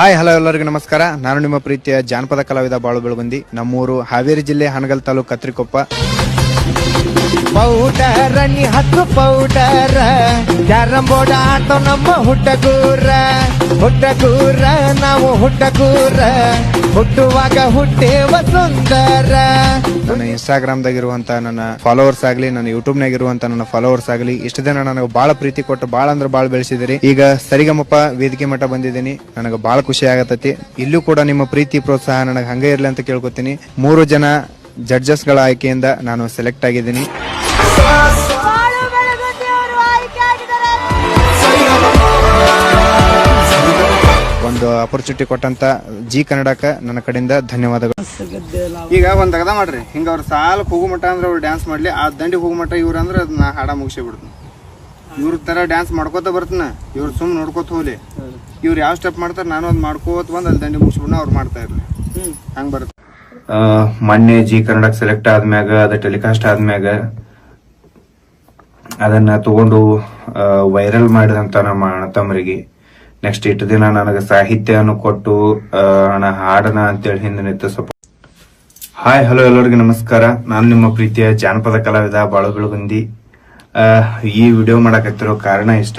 Hi, hello ಎಲ್ಲರಿಗೂ ನಮಸ್ಕಾರ. ನಾನು ನಿಮ್ಮ ಪ್ರೀತಿಯ ಜಾನಪದ ಕಲಾವಿದ ಬಾಳು ಬೆಳಗುಂದಿ. ನಮ್ಮೂರು ಹಾವೇರಿ ಜಿಲ್ಲೆ ಹನಗಲ್ ತಾಲೂಕು ಕತ್ರಿಕೊಪ್ಪ. ಪೌಡರ್ ಹತ್ತು ಪೌಡರ. ಕ್ಯಾರಂಬೋರ್ಡ್ ಆಟೋ ನಮ್ಮ ಹುಟ್ಟಗೂರ. ಹುಟ್ಟಗೂರ, ನಾವು ಹುಟ್ಟಗೂರ. ಹುಟ್ಟುವಾಗ ಹುಟ್ಟೇವ ಸುಂದರ. ಇನ್ಸ್ಟಾಗ್ರಾಮ್ದಾಗ ಇರುವಂತ ನನ್ನ ಫಾಲೋವರ್ಸ್ ಆಗಲಿ, ನನ್ನ ಯೂಟ್ಯೂಬ್ನಾಗ ಇರುವಂತ ನನ್ನ ಫಾಲೋವರ್ಸ್ ಆಗಲಿ, ಇಷ್ಟು ದಿನ ನನಗೆ ಬಹಳ ಪ್ರೀತಿ ಕೊಟ್ಟು ಬಹಳ ಅಂದ್ರೆ ಬಹಳ ಬೆಳೆಸಿದಿರಿ. ಈಗ ಸರಿಗಮಪ ವೇದಿಕೆ ಮಠ ಬಂದಿದ್ದೀನಿ. ನನಗೆ ಬಹಳ ಖುಷಿ ಆಗತೈತಿ. ಇಲ್ಲೂ ಕೂಡ ನಿಮ್ಮ ಪ್ರೀತಿ ಪ್ರೋತ್ಸಾಹ ನನಗೆ ಹಂಗೆ ಇರಲಿ ಅಂತ ಕೇಳ್ಕೊತೀನಿ. ಮೂರು ಜನ ಜಡ್ಜಸ್ಗಳ ಆಯ್ಕೆಯಿಂದ ನಾನು ಸೆಲೆಕ್ಟ್ ಆಗಿದ್ದೀನಿ. ಒಂದು ಅಪರ್ಚುನಿಟಿ ಕೊಟ್ಟಂತ ಜಿ ಕನ್ನಡಕ ನನ್ನ ಕಡೆಯಿಂದ ಧನ್ಯವಾದಗಳು. ಈಗ ಒಂದ್ ತಗದ ಮಾಡ್ರಿ. ಹಿಂಗ ಅವ್ರ ಸಾಲಕ್ ಹೋಗುಮಟ ಮಟ್ಟ ಅಂದ್ರೆ ಅವ್ರು ಡ್ಯಾನ್ಸ್ ಮಾಡ್ಲಿ ಆ ದಂಡಿ ಹೋಗುಮಟ ಮಟ್ಟ ಇವ್ರ ಅಂದ್ರೆ ಅದನ್ನ ಹಾಡ ಮುಗಿಸಿ ಬಿಡ್ತೀನಿ. ಇವ್ರ ತರ ಡ್ಯಾನ್ಸ್ ಮಾಡ್ಕೋತ ಬರ್ತನ ಇವ್ರ ಸುಮ್ ನೋಡ್ಕೋತ ಹೋಗ್ಲಿ. ಇವ್ರು ಯಾವ ಸ್ಟೆಪ್ ಮಾಡ್ತಾರ ನಾನು ಅದ್ ಮಾಡ್ಕೋತ ಬಂದ್ ಅಲ್ಲಿ ದಂಡಿ ಮುಗಿಸ್ಬಿಡ್ನ ಅವ್ರು ಮಾಡ್ತಾ ಇರ್ಲಿ. ಹಂಗ ಬರುತ್ತೆ. ಮೊನ್ನೆ ಜಿ ಕನ್ನಡಕ್ ಸೆಲೆಕ್ಟ್ ಆದ್ಮ್ಯಾಗ ಅದ ಟೆಲಿಕಾಸ್ಟ್ ಆದ್ಮ್ಯಾಗ ಅದನ್ನ ತಗೊಂಡು ವೈರಲ್ ಮಾಡಿದಂತ ನಮ್ಮ ಅಣ್ಣ ತಮ್ಮರಿಗೆ ನೆಕ್ಸ್ಟ್ ಇಟ್ಟು ದಿನ ನನಗೆ ಸಾಹಿತ್ಯವನ್ನು ಕೊಟ್ಟು ಅಣ್ಣ ಹಾಡನ ಅಂತೇಳಿ ಹಿಂದೆ ನಿಂತು ಸ್ವಲ್ಪ ಹಾಯ್ ಹಲೋ ಎಲ್ಲರಿಗೂ ನಮಸ್ಕಾರ. ನಾನು ನಿಮ್ಮ ಪ್ರೀತಿಯ ಜಾನಪದ ಕಲಾವಿದ ಬಾಳು ಬೆಳಗುಂದಿ ಈ ವಿಡಿಯೋ ಮಾಡಕತ್ತಿರೋ ಕಾರಣ ಇಷ್ಟ.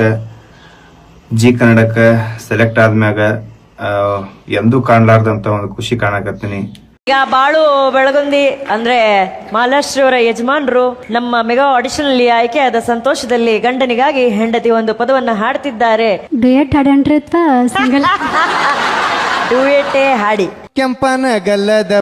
ಜಿ ಕನ್ನಡಕ್ಕೆ ಸೆಲೆಕ್ಟ್ ಆದ್ಮ್ಯಾಗ ಎಂದೂ ಕಾಣ್ಲಾರ್ದಂತ ಒಂದು ಖುಷಿ ಕಾಣಕತ್ತೀನಿ. ಈಗ ಬಾಳು ಬೆಳಗುಂದಿ ಅಂದ್ರೆ ಮಹಾರಾಷ್ಟ್ರವರ ಯಜಮಾನರು ನಮ್ಮ ಮೆಗಾ ಆಡಿಷನ್ ಅಲ್ಲಿ ಆಯ್ಕೆಯಾದ ಸಂತೋಷದಲ್ಲಿ ಗಂಡನಿಗಾಗಿ ಹೆಂಡತಿ ಒಂದು ಪದವನ್ನು ಹಾಡ್ತಿದ್ದಾರೆ. ಡುಯೆಟ್ ಹಾಡೇನ್ರಿ ಅಥವಾ ಸಿಂಗಲ್. ಡುಯೆಟೆ ಹಾಡಿ. ಕೆಂಪನ ಗಲ್ಲದ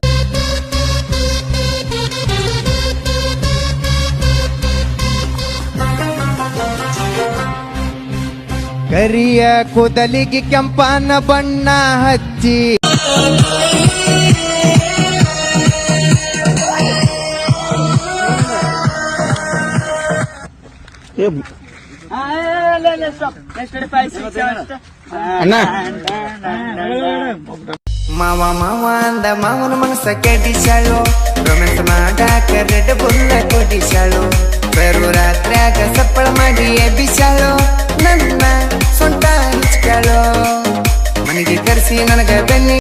ಕರಿಯ ಕೂದಲಿಗೆ ಕೆಂಪನ ಬಣ್ಣ ಹಚ್ಚಿ. మావా మావా అంద మామను మనస కట్టించాడు రొమెన్స్ ಮಾಡಾಕ ರೆಡ್ ಬುಲ್ಲ ಕೊಡಿಸಾಳು ಬರು ರಾತ್ರ್ಯಾಗ ಸಪ್ಪಳ ಮಾಡಿ ಎಬ್ಬಿಸಾಳು ನನ್ನ ಸೊಂಟ ಹಿಚ್ಕಾಳು ಮನೆಗೆ ಕರೆಸಿ ನನಗ ಬೆನ್ನಿ